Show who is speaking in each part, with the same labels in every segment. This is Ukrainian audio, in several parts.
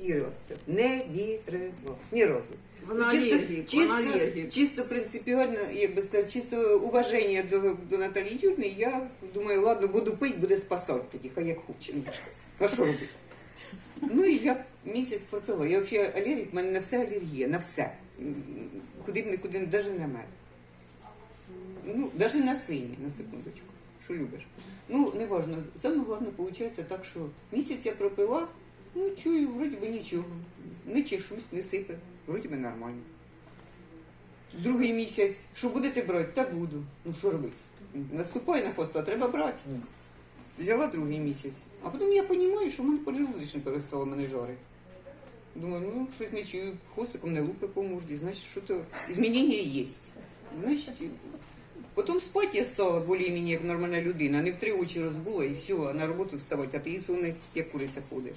Speaker 1: вірила в це. Не вірила. Ні разу.
Speaker 2: Вона
Speaker 1: чисто,
Speaker 2: алергік,
Speaker 1: чисто,
Speaker 2: вона алергік.
Speaker 1: чисто принципіально, як би сказати, чисто уваження до, до Наталії Юрівни, я думаю, ладно, буду пити, буде спасати тоді, хай як хоче. Ну, А що робити? Ну і я місяць пропила. Я взагалі алергік, в мене на все алергія, на все. Куди б нікуди, навіть на мед. Ну, навіть на сині, на секундочку. Що любиш? Ну, не важно. Саме головне, виходить так, що місяць я пропила, ну, чую, вроді би нічого. Не чешусь, не сипе, вроді би нормально. Другий місяць, що будете брати? Та буду. Ну що робити? Наступає на хвоста, треба брати. Взяла другий місяць. А потім я розумію, що в мене поджелудочне перестало мене жарити. Думаю, ну щось не чую, хвостиком не лупи по морді, значить, що то змінення є. Значить, потім спати я стала більш-менш як нормальна людина, не в три очі розбула і все, а на роботу вставати, а ти і сонний, як куриця ходиш.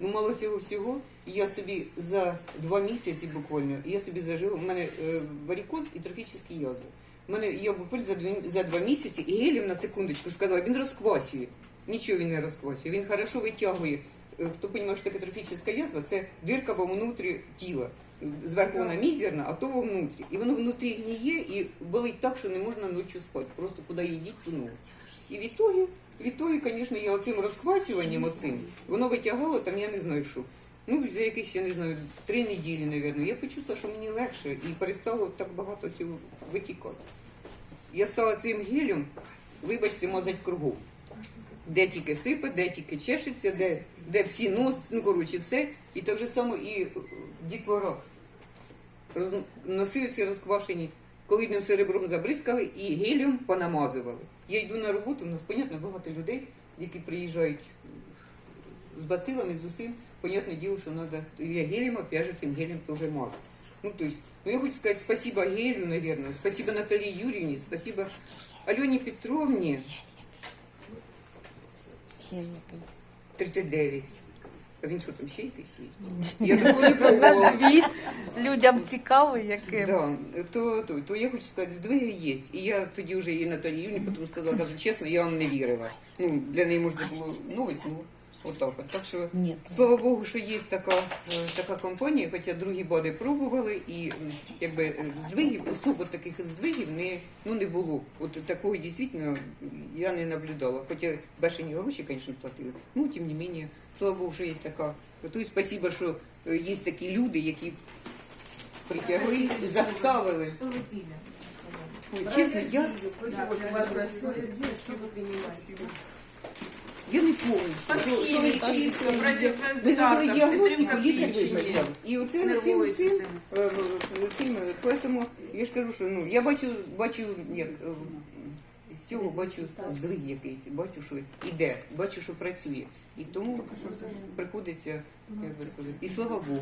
Speaker 1: Ну, мало цього всього, я собі за два місяці буквально, я собі зажила, у мене е, варікоз і трофічні язви. У мене я буквально за, дві, за два місяці і гелем на секундочку ж казала, він розквасює. Нічого він не розквасює, він хорошо витягує. Е, Хто розуміє, що таке трофічна язва, це дирка внутрі тіла. Зверху вона мізерна, а то внутрі. І воно внутрі гніє і болить так, що не можна ночі спати. Просто куди їдіть, ту ночь. І відтоді, відтоді, звісно, я оцим розквасюванням оцим, воно витягало там, я не знаю що. Ну, за якісь, я не знаю, три неділі, мабуть. Я почувствувала, що мені легше і перестало так багато цього витікати. Я стала цим гелем, вибачте, мазати кругом. Де тільки сипе, де тільки чешеться, де, де всі нос, ну коротше, все. І так же само і дітвора. Роз... Носи ці розквашені, колідним серебром забризкали і гелем понамазували. Я йду на роботу, у нас, понятно, багато людей, які приїжджають з бацилами, з усім. Понятне діло, що треба, я гелем, опять же, тим гелем теж мажу. Ну, то есть, ну, я хочу сказать спасибо Гелю, наверное, спасибо Наталье Юрьевне, спасибо Алене Петровне, 39. А він що там ще якийсь є? Я такого не
Speaker 3: На
Speaker 1: пробувала.
Speaker 3: світ людям цікаво, яким.
Speaker 1: Да, то, то, то я хочу сказати, здвиги є. І я тоді вже і Наталі Юні потім сказала, кажу, чесно, я вам не вірила. Ну, для неї, може, це було новость, ну, отак. от. Так що,
Speaker 3: Ні.
Speaker 1: слава Богу, що є така, е, така компанія, хоча другі бади пробували, і якби е, здвигів, особо таких здвигів не, ну, не було. От такого дійсно я не наблюдала. Хоча бешені гроші, звісно, платили. Ну, тим не менше, слава Богу, що є така. То і спасибо, що е, є такі люди, які притягли, заставили. Ой, чесно, я, я не помню. що- ви
Speaker 2: чисто,
Speaker 1: Ми зробили
Speaker 2: підтримка
Speaker 1: діагностику,
Speaker 2: підтримка
Speaker 1: лікар
Speaker 2: печені.
Speaker 1: І оце цим
Speaker 2: Нервової системи.
Speaker 1: е, е, тим, е, поэтому я ж кажу, що ну, я бачу, бачу, як, е, з цього бачу здвиг якийсь, бачу, що іде, бачу, що працює. І тому приходиться, як би сказати, і слава Богу.